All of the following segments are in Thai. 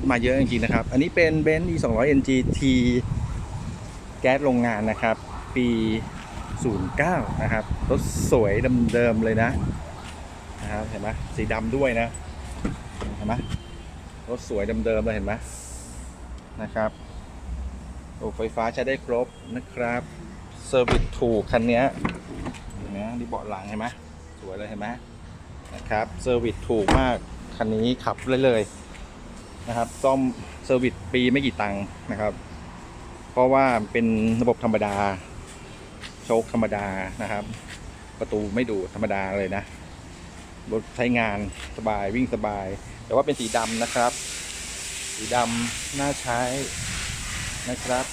ถมาเยอะจริงๆนะครับ อันนี้เป็นเบนซ์ e 2 0 0 NGT แก๊สโรงงานนะครับ ปี 09 นะครับ รถสวยเดิมๆเลยนะนะครับเห็นไหมสีดำด้วยนะ เห็นไหมรถสวยเดิมๆเลยเห็นไหมนะครับโอ้ไฟฟ้าใช้ได้ครบนะครับเซอร์วิสถูกคันนี้นไหมนี่เบาะหลังเห็นไหมสวยเลยเห็นไหมนะครับเซอร์วิสถูกมากคันนี้ขับเลยเลย นะครับ ซ่อมเซอร์วิสปีไม่กี่ตังค์นะครับ เพราะว่าเป็นระบบธรรมดา โชคธรรมดานะครับ ประตูไม่ดูธรรมดาเลยนะรถใช้งานสบายวิ่งสบาย แต่ว่าเป็นสีดำนะครับ สีดำน่าใช้นะครับ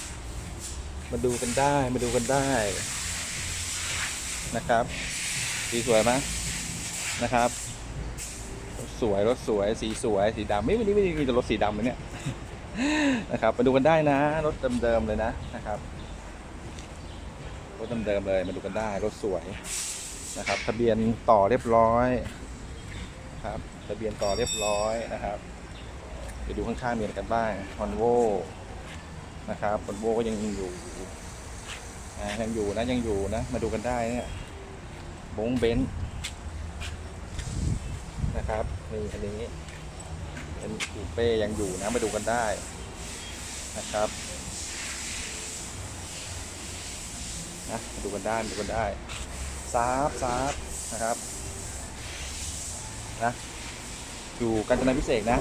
มาดูกันได้มาดูกันได้นะครับ สีสวยไหมนะครับ สวยรถสวย สีสวย สีดำไม่วันนี้ไม่ได้มีแต่รถสีดำเลยเนี่ยนะครับมาดูกันได้นะรถเดิมๆเลยนะนะครับรถเดิมๆเลยมาดูกันได้รถสวยนะครับ ทะเบียนต่อเรียบร้อยครับทะเบียนต่อเรียบร้อยนะครับไปดูข้างๆมีอะไรกันบ้างฮอนโวนะครับฮอนโวก็ยังอยู่อ่ายังอยู่นะยังอยู่นะ มาดูกันได้เนี่ยบงเบนซ์ นะครับนี่อันนี้เป็นคูเป้ยังอยู่นะมาดูกันได้นะครับนะมาดูกันได้ดูกันได้ซาบซาบนะครับนะอยู่กาญจนาพิเศษนะ